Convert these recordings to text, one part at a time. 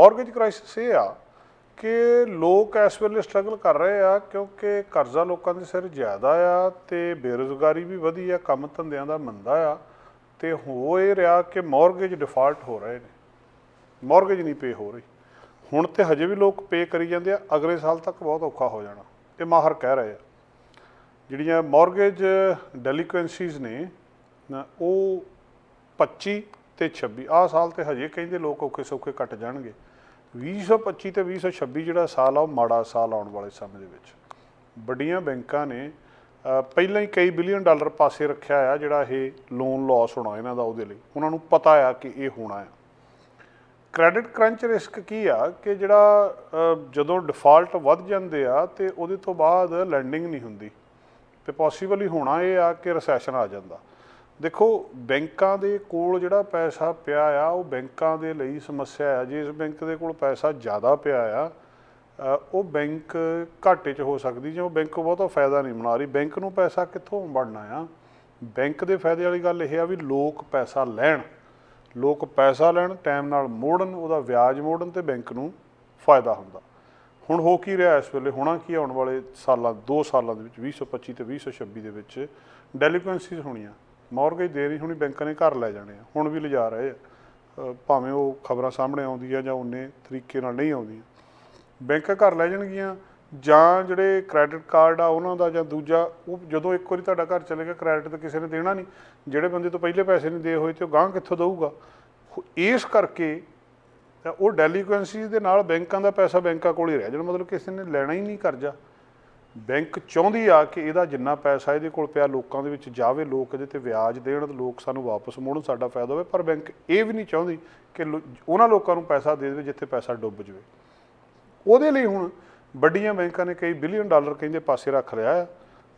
Mortgage crisis ਇਹ ਆ ਕਿ ਲੋਕ ਇਸ ਵੇਲੇ ਸਟਰਗਲ ਕਰ ਰਹੇ ਆ ਕਿਉਂਕਿ ਕਰਜ਼ਾ ਲੋਕਾਂ ਦੇ ਸਿਰ ਜ਼ਿਆਦਾ ਆ ਤੇ ਬੇਰੁਜ਼ਗਾਰੀ ਵੀ ਵਧੀ ਆ, ਕੰਮ ਧੰਦਿਆਂ ਦਾ ਮੰਦਾ ਆ ਤੇ ਹੋ ਇਹ ਰਿਹਾ ਕਿ ਮਾਰਗੇਜ ਡਿਫਾਲਟ ਹੋ ਰਹੇ ਨੇ। ਮਾਰਗੇਜ ਨਹੀਂ ਪੇ ਹੋ ਰਹੀ। ਹੁਣ ਤੇ ਹਜੇ ਵੀ ਲੋਕ ਪੇ ਕਰੀ ਜਾਂਦੇ ਆ, ਅਗਲੇ ਸਾਲ ਤੱਕ ਬਹੁਤ ਔਖਾ ਹੋ ਜਾਣਾ। ਇਹ ਮਾਹਰ ਕਹਿ ਰਹੇ ਆ। ਜਿਹੜੀਆਂ ਮਾਰਗੇਜ ਡੈਲੀਕੁਐਂਸੀਜ਼ ਨੇ ਉਹ 25 ਤੇ 26 ਆਹ ਸਾਲ ਤੇ ਹਜੇ ਕਹਿੰਦੇ ਲੋਕ ਔਖੇ ਸੌਖੇ ਕੱਟ ਜਾਣਗੇ। 2025 ਤੇ 2026 ਜਿਹੜਾ ਸਾਲ ਆ, ਉਹ ਮਾੜਾ ਸਾਲ ਆਉਣ ਵਾਲੇ ਸਮੇਂ ਦੇ ਵਿੱਚ। ਵੱਡੀਆਂ ਬੈਂਕਾਂ ਨੇ ਪਹਿਲਾਂ ਹੀ ਕਈ ਬਿਲੀਅਨ ਡਾਲਰ ਪਾਸੇ ਰੱਖਿਆ ਆ, ਜਿਹੜਾ ਇਹ ਲੋਨ ਲਾਸ ਹੋਣਾ ਇਹਨਾਂ ਦਾ ਉਹਦੇ ਲਈ। ਉਹਨਾਂ ਨੂੰ ਪਤਾ ਆ ਕਿ ਇਹ ਹੋਣਾ ਆ। ਕ੍ਰੈਡਿਟ ਕਰੰਚ ਰਿਸਕ ਕੀ ਆ ਕਿ ਜਿਹੜਾ ਜਦੋਂ ਡਿਫਾਲਟ ਵੱਧ ਜਾਂਦੇ ਆ ਤੇ ਉਹਦੇ ਤੋਂ ਬਾਅਦ ਲੈਂਡਿੰਗ ਨਹੀਂ ਹੁੰਦੀ। ਤੇ ਪੋਸੀਬਲ ਹੀ ਹੋਣਾ ਇਹ ਆ ਕਿ ਰੈਸੈਸ਼ਨ ਆ ਜਾਂਦਾ। ਦੇਖੋ, ਬੈਂਕਾਂ ਦੇ ਕੋਲ ਜਿਹੜਾ ਪੈਸਾ ਪਿਆ ਆ, ਉਹ ਬੈਂਕਾਂ ਦੇ ਲਈ ਸਮੱਸਿਆ ਆ। ਜੇ ਇਸ ਬੈਂਕ ਦੇ ਕੋਲ ਪੈਸਾ ਜ਼ਿਆਦਾ ਪਿਆ ਆ ਉਹ ਬੈਂਕ ਘਾਟੇ 'ਚ ਹੋ ਸਕਦੀ ਜੇ ਉਹ ਬੈਂਕ ਬਹੁਤਾ ਫਾਇਦਾ ਨਹੀਂ ਬਣਾ ਰਹੀ। ਬੈਂਕ ਨੂੰ ਪੈਸਾ ਕਿੱਥੋਂ ਬਣਨਾ ਆ? ਬੈਂਕ ਦੇ ਫਾਇਦੇ ਵਾਲੀ ਗੱਲ ਇਹ ਆ ਵੀ ਲੋਕ ਪੈਸਾ ਲੈਣ। ਲੋਕ ਪੈਸਾ ਲੈਣ, ਟਾਈਮ ਨਾਲ ਮੋੜਨ, ਉਹਦਾ ਵਿਆਜ ਮੋੜਨ ਤੇ ਬੈਂਕ ਨੂੰ ਫਾਇਦਾ ਹੁੰਦਾ। ਹੁਣ ਹੋ ਕੀ ਰਿਹਾ ਇਸ ਵੇਲੇ? ਹੋਣਾ ਕੀ ਆਉਣ ਵਾਲੇ ਸਾਲਾਂ 2 ਸਾਲਾਂ ਦੇ ਵਿੱਚ 2025 ਤੇ 2026 ਦੇ ਵਿੱਚ ਡੈਲੀਕੁਐਂਸੀਜ਼ ਹੋਣੀਆਂ। ਮਾਰਗੇਜ ਦੇ ਨਹੀਂ ਹੋਣੀ ਬੈਂਕਾਂ ਨੇ ਘਰ ਲੈ ਜਾਣੇ ਆ। ਹੁਣ ਵੀ ਲਿਜਾ ਰਹੇ ਆ। ਭਾਵੇਂ ਉਹ ਖਬਰਾਂ ਸਾਹਮਣੇ ਆਉਂਦੀਆਂ ਜਾਂ ਉਹਨੇ ਤਰੀਕੇ ਨਾਲ ਨਹੀਂ ਆਉਂਦੀਆਂ। ਬੈਂਕਾਂ ਘਰ ਲੈ ਜਾਣਗੀਆਂ ਜਾਂ ਜਿਹੜੇ ਕ੍ਰੈਡਿਟ ਕਾਰਡ ਆ ਉਹਨਾਂ ਦਾ ਜਾਂ ਦੂਜਾ, ਉਹ ਜਦੋਂ ਇੱਕ ਵਾਰੀ ਤੁਹਾਡਾ ਘਰ ਚਲੇ ਗਿਆ ਕ੍ਰੈਡਿਟ ਤਾਂ ਕਿਸੇ ਨੇ ਦੇਣਾ ਨਹੀਂ। ਜਿਹੜੇ ਬੰਦੇ ਤੋਂ ਪਹਿਲੇ ਪੈਸੇ ਨਹੀਂ ਦੇ ਹੋਏ ਤੇ ਉਹ ਗਾਂਹ ਕਿੱਥੋਂ ਦੇਊਗਾ? ਹੋ- ਇਸ ਕਰਕੇ ਉਹ ਡੈਲੀਕੁਐਂਸੀ ਦੇ ਨਾਲ ਬੈਂਕਾਂ ਦਾ ਪੈਸਾ ਬੈਂਕਾਂ ਕੋਲ ਹੀ ਰਹਿ ਜਾਣਾ। ਮਤਲਬ ਕਿਸੇ ਨੇ ਲੈਣਾ ਹੀ ਨਹੀਂ ਕਰਜ਼ਾ। ਬੈਂਕ ਚਾਹੁੰਦੀ ਆ ਕਿ ਇਹਦਾ ਜਿੰਨਾ ਪੈਸਾ ਇਹਦੇ ਕੋਲ ਪਿਆ ਲੋਕਾਂ ਦੇ ਵਿੱਚ ਜਾਵੇ, ਲੋਕ ਇਹਦੇ ਤੇ ਵਿਆਜ ਦੇਣ ਤੇ ਲੋਕ ਸਾਨੂੰ ਵਾਪਸ ਮੋੜਨ, ਸਾਡਾ ਫਾਇਦਾ ਹੋਵੇ। ਪਰ ਬੈਂਕ ਇਹ ਵੀ ਨਹੀਂ ਚਾਹੁੰਦੀ ਕਿ ਲੋ- ਉਹਨਾਂ ਲੋਕਾਂ ਨੂੰ ਪੈਸਾ ਦੇ ਦੇਵੇ ਜਿੱਥੇ ਪੈਸਾ ਡੁੱਬ ਜਾਵੇ। ਉਹਦੇ ਲਈ ਹੁਣ ਵੱਡੀਆਂ ਬੈਂਕਾਂ ਨੇ ਕਈ ਬਿਲੀਅਨ ਡਾਲਰ ਕਹਿੰਦੇ ਪਾਸੇ ਰੱਖ ਲਿਆ ਆ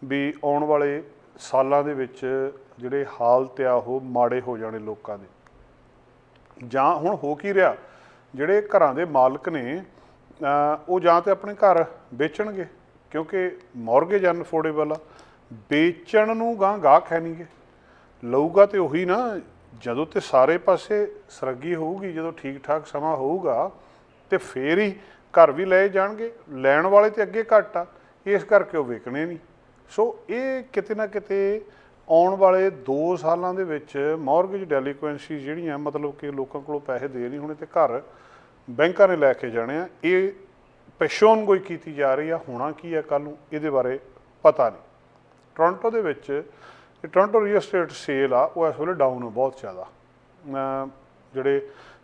ਵੀ ਆਉਣ ਵਾਲੇ ਸਾਲਾਂ ਦੇ ਵਿੱਚ ਜਿਹੜੇ ਹਾਲਤ ਆ, ਉਹ ਮਾੜੇ ਹੋ ਜਾਣੇ ਲੋਕਾਂ ਦੇ। ਜਾਂ ਹੁਣ ਹੋ ਕੀ ਰਿਹਾ? ਜਿਹੜੇ ਘਰਾਂ ਦੇ ਮਾਲਕ ਨੇ ਉਹ ਜਾਂ ਤੇ ਆਪਣੇ ਘਰ ਵੇਚਣਗੇ। ਕਿਉਂਕਿ ਮਾਰਗੇਜ ਅਨਫੋਰਡੇਬਲ ਆ, ਵੇਚਣ ਨੂੰ ਗਾਂ ਗਾਹਕ ਹੈ ਨਹੀਂਗੇ ਲਊਗਾ ਤੇ ਉਹੀ ਨਾ, ਜਦੋਂ ਤੇ ਸਾਰੇ ਪਾਸੇ ਸਰੱਗੀ ਹੋਊਗੀ, ਜਦੋਂ ਠੀਕ ਠਾਕ ਸਮਾਂ ਹੋਊਗਾ, ਤੇ ਫੇਰ ਹੀ ਘਰ ਵੀ ਲਏ ਜਾਣਗੇ, ਲੈਣ ਵਾਲੇ ਤੇ ਅੱਗੇ ਘੱਟ ਆ, ਇਸ ਕਰਕੇ ਉਹ ਵਿਕਣੇ ਨਹੀਂ। ਸੋ ਇਹ ਕਿਤੇ ਨਾ ਕਿਤੇ ਆਉਣ ਵਾਲੇ 2 ਸਾਲਾਂ ਦੇ ਵਿੱਚ ਮਾਰਗੇਜ ਡੈਲੀਕੁਐਂਸੀ ਜਿਹੜੀਆਂ, ਮਤਲਬ ਕਿ ਲੋਕਾਂ ਕੋਲੋਂ ਪੈਸੇ ਦੇ ਨਹੀਂ ਹੋਣੇ ਤੇ ਘਰ ਬੈਂਕਾਂ ਨੇ ਲੈ ਕੇ ਜਾਣੇ ਆ, ਇਹ ਪੇਸ਼ੋਨ ਕੋਈ ਕੀਤੀ ਜਾ ਰਹੀ ਆ, ਹੋਣਾ ਕੀ ਆ ਕੱਲ ਨੂੰ, ਇਹਦੇ ਬਾਰੇ ਪਤਾ ਨਹੀਂ। ਟੋਰਾਂਟੋ ਦੇ ਵਿੱਚ ਇਹ ਟੋਰਾਂਟੋ ਰੀਅਲ ਏਸਟੇਟ ਸੇਲ ਆ, ਉਹ ਇਸ ਵੇਲੇ ਡਾਊਨ ਆ, ਬਹੁਤ ਜ਼ਿਆਦਾ। ਜਿਹੜੇ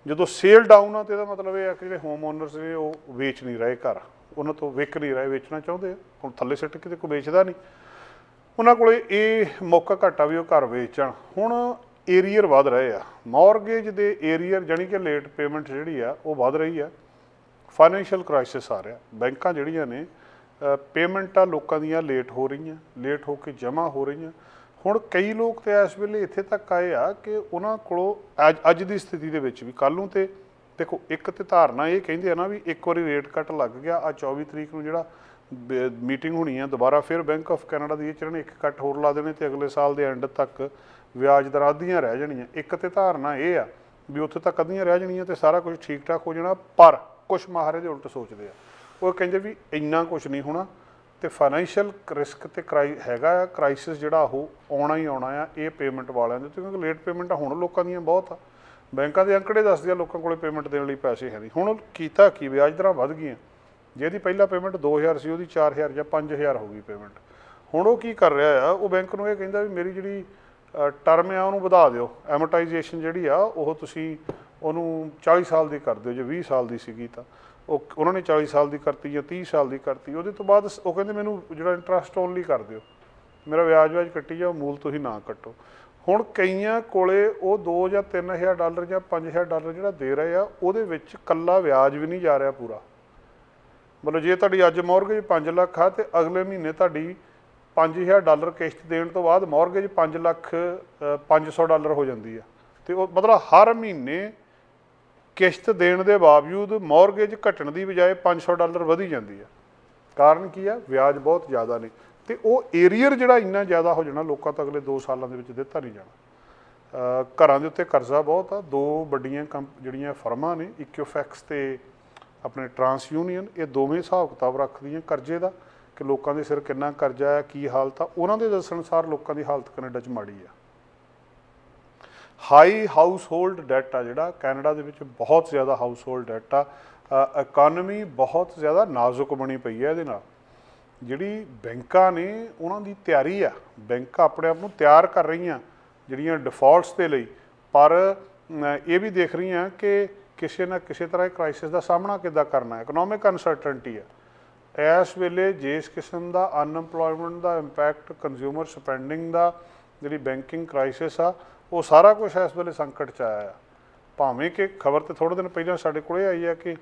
ਜਦੋਂ ਸੇਲ ਡਾਊਨ ਆ, ਤੇ ਇਹਦਾ ਮਤਲਬ ਇਹ ਆ ਕਿ ਜਿਹੜੇ ਹੋਮ ਓਨਰਸ ਨੇ, ਉਹ ਵੇਚ ਨਹੀਂ ਰਹੇ ਘਰ। ਉਹਨਾਂ ਤੋਂ ਵਿਕ ਨਹੀਂ ਰਹੇ, ਵੇਚਣਾ ਚਾਹੁੰਦੇ ਆ। ਹੁਣ ਥੱਲੇ ਸਿੱਟ ਕੇ ਤੇ ਕੋਈ ਵੇਚਦਾ ਨਹੀਂ। ਉਹਨਾਂ ਕੋਲੇ ਇਹ ਮੌਕਾ ਘਟਾ ਵੀ ਉਹ ਘਰ ਵੇਚਣ। ਹੁਣ ਏਰੀਅਰ ਵਧ ਰਹੇ ਆ। ਮਾਰਗੇਜ ਦੇ ਏਰੀਅਰ ਜਾਨੀ ਕਿ ਲੇਟ ਪੇਮੈਂਟ ਜਿਹੜੀ ਆ, ਉਹ ਵਧ ਰਹੀ ਆ। ਫਾਈਨੈਂਸ਼ੀਅਲ ਕ੍ਰਾਈਸਿਸ ਆ ਰਿਹਾ। ਬੈਂਕਾਂ ਜਿਹੜੀਆਂ ਨੇ ਪੇਮੈਂਟਾਂ ਲੋਕਾਂ ਦੀਆਂ ਲੇਟ ਹੋ ਰਹੀਆਂ ਲੇਟ ਹੋ ਕੇ ਜਮ੍ਹਾਂ ਹੋ ਰਹੀਆਂ। ਹੁਣ ਕਈ ਲੋਕ ਤੇ ਇਸ ਵੇਲੇ ਇੱਥੇ ਤੱਕ ਆਏ ਆ ਕਿ ਉਹਨਾਂ ਕੋਲੋਂ ਅੱਜ- ਅੱਜ ਦੀ ਸਥਿਤੀ ਦੇ ਵਿੱਚ ਵੀ ਕੱਲ ਨੂੰ ਤੇ ਦੇਖੋ, ਇੱਕ ਤੇ ਧਾਰਨਾ ਇਹ ਕਹਿੰਦੇ ਆ ਨਾ ਵੀ ਇੱਕ ਵਾਰੀ ਰੇਟ ਕੱਟ ਲੱਗ ਗਿਆ ਆ 24 ਤਰੀਕ ਨੂੰ ਜਿਹੜਾ ਮੀਟਿੰਗ ਹੋਣੀ ਆ, ਦੁਬਾਰਾ ਫਿਰ ਬੈਂਕ ਆਫ ਕੈਨੇਡਾ ਦੀ ਇਹ ਚ ਇਹਨਾਂ ਨੇ ਇੱਕ ਕੱਟ ਹੋਰ ਲਾ ਦੇਣੇ ਤੇ ਅਗਲੇ ਸਾਲ ਦੇ ਐਂਡ ਤੱਕ ਵਿਆਜ ਦਰਾਂ ਅੱਧੀਆਂ ਰਹਿ ਜਾਣੀਆਂ। ਇੱਕ ਤੇ ਧਾਰਨਾ ਇਹ ਆ ਵੀ ਉੱਥੇ ਤੱਕ ਅੱਧੀਆਂ ਰਹਿ ਜਾਣੀਆਂ ਤੇ ਸਾਰਾ ਕੁਝ ਠੀਕ ਠਾਕ ਹੋ ਜਾਣਾ, ਪਰ ਕੁਝ ਮਾਹਰ ਦੇ ਉਲਟ ਸੋਚਦੇ ਆ। ਉਹ ਕਹਿੰਦੇ ਵੀ ਇੰਨਾ ਕੁਝ ਨਹੀਂ ਹੋਣਾ ਤੇ ਫਾਈਨੈਂਸ਼ੀਅਲ ਰਿਸਕ ਤੇ ਕ੍ਰਾਈ ਹੈਗਾ ਆ ਕ੍ਰਾਈਸਿਸ ਜਿਹੜਾ ਉਹ ਆਉਣਾ ਹੀ ਆਉਣਾ ਆ ਇਹ ਪੇਮੈਂਟ ਵਾਲਿਆਂ ਦੇ ਉੱਤੇ, ਕਿਉਂਕਿ ਲੇਟ ਪੇਮੈਂਟ ਹੁਣ ਲੋਕਾਂ ਦੀਆਂ ਬਹੁਤ ਆ। ਬੈਂਕਾਂ ਦੇ ਅੰਕੜੇ ਦੱਸਦੇ ਆ ਲੋਕਾਂ ਕੋਲੇ ਪੇਮੈਂਟ ਦੇਣ ਲਈ ਪੈਸੇ ਹੈ ਨਹੀਂ। ਹੁਣ ਕੀਤਾ ਕੀ ਵਿਆਜ ਦਰਾਂ ਵੱਧ ਗਈਆਂ। ਜਿਹਦੀ ਪਹਿਲਾ ਪੇਮੈਂਟ 2000 ਸੀ ਉਹਦੀ 4000 ਜਾਂ 5000 ਹੋ ਗਈ ਪੇਮੈਂਟ ਹੁਣ ਉਹ ਕੀ ਕਰ ਰਿਹਾ ਆ ਉਹ ਬੈਂਕ ਨੂੰ ਇਹ ਕਹਿੰਦਾ ਵੀ ਮੇਰੀ ਜਿਹੜੀ ਟਰਮ ਆ ਉਹਨੂੰ ਵਧਾ ਦਿਓ। ਐਮੋਰਟਾਈਜੇਸ਼ਨ ਜਿਹੜੀ ਆ ਉਹ ਤੁਸੀਂ ਉਹਨੂੰ 40 ਸਾਲ ਦੀ ਕਰ ਦਿਓ ਜੇ 20 ਸਾਲ ਦੀ ਸੀਗੀ ਤਾਂ। ਉਹ ਉਹਨਾਂ ਨੇ 40 ਸਾਲ ਦੀ ਕਰਤੀ ਜਾਂ 30 ਸਾਲ ਦੀ ਕਰਤੀ। ਉਹਦੇ ਤੋਂ ਬਾਅਦ ਉਹ ਕਹਿੰਦੇ ਮੈਨੂੰ ਜਿਹੜਾ ਇੰਟਰਸਟ ਓਨਲੀ ਕਰ ਦਿਓ। ਮੇਰਾ ਵਿਆਜ ਵਿਆਜ ਕੱਟੀ ਜਾਓ ਮੂਲ ਤੁਸੀਂ ਨਾ ਕੱਟੋ। ਹੁਣ ਕਈਆਂ ਕੋਲੇ ਉਹ 2 ਜਾਂ 3000 ਡਾਲਰ ਜਾਂ 5000 ਡਾਲਰ ਜਿਹੜਾ ਦੇ ਰਹੇ ਆ ਉਹਦੇ ਵਿੱਚ ਕੱਲਾ ਵਿਆਜ ਵੀ ਨਹੀਂ ਜਾ ਰਿਹਾ ਪੂਰਾ। ਮਤਲਬ ਜੇ ਤੁਹਾਡੀ ਅੱਜ ਮਾਰਗੇਜ 5 ਲੱਖ ਆ ਤੇ ਅਗਲੇ ਮਹੀਨੇ ਤੁਹਾਡੀ 5000 ਡਾਲਰ ਕਿਸ਼ਤ ਦੇਣ ਤੋਂ ਬਾਅਦ ਮਾਰਗੇਜ 5 ਲੱਖ ਅ, 500 ਡਾਲਰ ਹੋ ਜਾਂਦੀ ਆ। ਤੇ ਉਹ ਮਤਲਬ ਹਰ ਮਹੀਨੇ ਕਿਸ਼ਤ ਦੇਣ ਦੇ ਬਾਵਜੂਦ ਮਾਰਗੇਜ ਘਟਣ ਦੀ ਬਜਾਏ 500 ਡਾਲਰ ਵਧੀ ਜਾਂਦੀ ਆ ਕਾਰਨ ਕੀ ਆ ਵਿਆਜ ਬਹੁਤ ਜ਼ਿਆਦਾ ਨੇ। ਤੇ ਉਹ ਏਰੀਅਰ ਜਿਹੜਾ ਇੰਨਾ ਜ਼ਿਆਦਾ ਹੋ ਜਾਣਾ, ਲੋਕਾਂ ਤੋਂ ਅਗਲੇ 2 ਸਾਲਾਂ ਦੇ ਵਿੱਚ ਦਿੱਤਾ ਨਹੀਂ ਜਾਣਾ। ਘਰਾਂ ਦੇ ਉੱਤੇ ਕਰਜ਼ਾ ਬਹੁਤ ਆ। ਦੋ ਵੱਡੀਆਂ ਕੰਪ, ਜਿਹੜੀਆਂ ਫਰਮਾਂ ਨੇ ਇਕੋਫੈਕਸ ਤੇ ਆਪਣੇ ਟਰਾਂਸ ਯੂਨੀਅਨ ਇਹ ਦੋਵੇਂ ਹਿਸਾਬ ਕਿਤਾਬ ਰੱਖਦੀਆਂ ਕਰਜ਼ੇ ਦਾ, ਕਿ ਲੋਕਾਂ ਦੇ ਸਿਰ ਕਿੰਨਾ ਕਰਜ਼ਾ ਹੈ, ਕੀ ਹਾਲਤ ਆ। ਉਹਨਾਂ ਦੇ ਦੱਸਣ ਅਨੁਸਾਰ ਲੋਕਾਂ ਦੀ ਹਾਲਤ ਕੈਨੇਡਾ 'ਚ ਮਾੜੀ ਆ। ਹਾਈ ਹਾਊਸਹੋਲਡ ਡੈਟ ਆ ਜਿਹੜਾ, ਕੈਨੇਡਾ ਦੇ ਵਿੱਚ ਬਹੁਤ ਜ਼ਿਆਦਾ ਹਾਊਸਹੋਲਡ ਡੈਟ ਆ। ਇਕਨੋਮੀ ਬਹੁਤ ਜ਼ਿਆਦਾ ਨਾਜ਼ੁਕ ਬਣੀ ਪਈ ਹੈ ਇਹਦੇ ਨਾਲ। ਜਿਹੜੀ ਬੈਂਕਾਂ ਨੇ ਉਹਨਾਂ ਦੀ ਤਿਆਰੀ ਆ, ਬੈਂਕਾਂ ਆਪਣੇ ਆਪ ਨੂੰ ਤਿਆਰ ਕਰ ਰਹੀਆਂ ਜਿਹੜੀਆਂ ਡਿਫਾਲਟਸ ਦੇ ਲਈ। ਪਰ ਇਹ ਵੀ ਦੇਖ ਰਹੀਆਂ ਕਿ ਕਿਸੇ ਨਾ ਕਿਸੇ ਤਰ੍ਹਾਂ ਕ੍ਰਾਈਸਿਸ ਦਾ ਸਾਹਮਣਾ ਕਿੱਦਾਂ ਕਰਨਾ ਹੈ। ਇਕਨੋਮਿਕ ਅਨਸਰਟਨਟੀ ਹੈ ਇਸ ਵੇਲੇ ਜਿਸ ਕਿਸਮ ਦਾ ਅਨਐਮਪਲੋਇਮੈਂਟ ਦਾ ਇੰਪੈਕਟ ਕੰਜ਼ਿਊਮਰ ਸਪੈਂਡਿੰਗ ਦਾ, ਜਿਹੜੀ ਬੈਂਕਿੰਗ ਕ੍ਰਾਈਸਿਸ ਆ ਉਹ ਸਾਰਾ ਕੁਝ ਇਸ ਵੇਲੇ ਸੰਕਟ ਚ ਆਇਆ। ਆ ਭਾਵੇਂ ਕਿ ਖਬਰ ਤੇ ਥੋੜੇ ਦਿਨ ਪਹਿਲਾਂ ਸਾਡੇ ਕੋਲੇ ਆਈ ਆ ਕਿ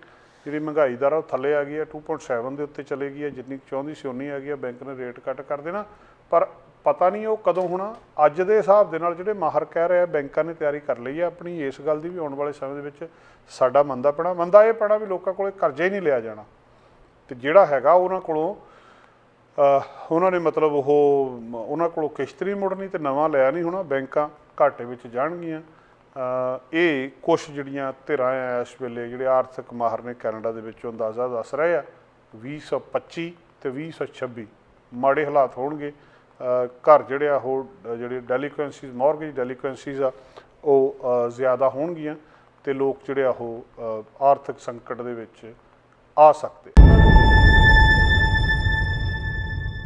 ਜਿਹੜੀ ਮਹਿੰਗਾਈ ਦਰ ਆ ਉਹ ਥੱਲੇ ਆ ਗਈ ਹੈ 2.7 ਦੇ ਉੱਤੇ ਚਲੇ ਗਈ ਹੈ ਜਿੰਨੀ ਕੁ ਚਾਹੁੰਦੀ ਸੀ ਉਨੀ ਆ ਗਈ ਹੈ ਬੈਂਕ ਨੇ ਰੇਟ ਕੱਟ ਕਰ ਦੇਣਾ। ਪਰ ਪਤਾ ਨਹੀਂ ਉਹ ਕਦੋਂ ਹੋਣਾ। ਅੱਜ ਦੇ ਹਿਸਾਬ ਦੇ ਨਾਲ ਜਿਹੜੇ ਮਾਹਰ ਕਹਿ ਰਹੇ ਆ, ਬੈਂਕਾਂ ਨੇ ਤਿਆਰੀ ਕਰ ਲਈ ਹੈ ਆਪਣੀ, ਇਸ ਗੱਲ ਦੀ ਵੀ ਆਉਣ ਵਾਲੇ ਸਮੇਂ ਦੇ ਵਿੱਚ ਸਾਡਾ ਮੰਦਾ ਪੈਣਾ। ਮੰਦਾ ਇਹ ਪੈਣਾ ਵੀ ਲੋਕਾਂ ਕੋਲੇ ਕਰਜ਼ਾ ਹੀ ਨਹੀਂ ਲਿਆ ਜਾਣਾ। ਤੇ ਜਿਹੜਾ ਹੈਗਾ ਉਹਨਾਂ ਕੋਲੋਂ ਉਹਨਾਂ ਨੇ ਮਤਲਬ ਉਹ, ਉਹਨਾਂ ਕੋਲੋਂ ਕਿਸ਼ਤ ਨਹੀਂ ਮੁੜਨੀ ਤੇ ਨਵਾਂ ਲਿਆ ਨਹੀਂ ਹੋਣਾ ਬੈਂਕਾਂ। ਘਾਟੇ ਵਿੱਚ ਜਾਣਗੀਆਂ। ਇਹ ਕੁਝ ਜਿਹੜੀਆਂ ਧਿਰਾਂ ਆ ਇਸ ਵੇਲੇ, ਜਿਹੜੇ ਆਰਥਿਕ ਮਾਹਰ ਨੇ ਕੈਨੇਡਾ ਦੇ ਵਿੱਚੋਂ ਅੰਦਾਜ਼ਾ ਦੱਸ ਰਹੇ ਆ 2025 ਤੇ 2026 ਮਾੜੇ ਹਾਲਾਤ ਹੋਣਗੇ। ਘਰ ਜਿਹੜੇ ਆ, ਉਹ ਅਹ ਜਿਹੜੇ ਡੈਲੀਕੁਐਂਸੀਜ਼ ਮਾਰਗੇਜ ਡੈਲੀਕੁਐਂਸੀਜ਼ ਆ, ਉਹ ਜ਼ਿਆਦਾ ਹੋਣਗੀਆਂ ਤੇ ਲੋਕ ਜਿਹੜੇ ਆ, ਉਹ ਆਰਥਿਕ ਸੰਕਟ ਦੇ ਵਿੱਚ ਆ ਸਕਦੇ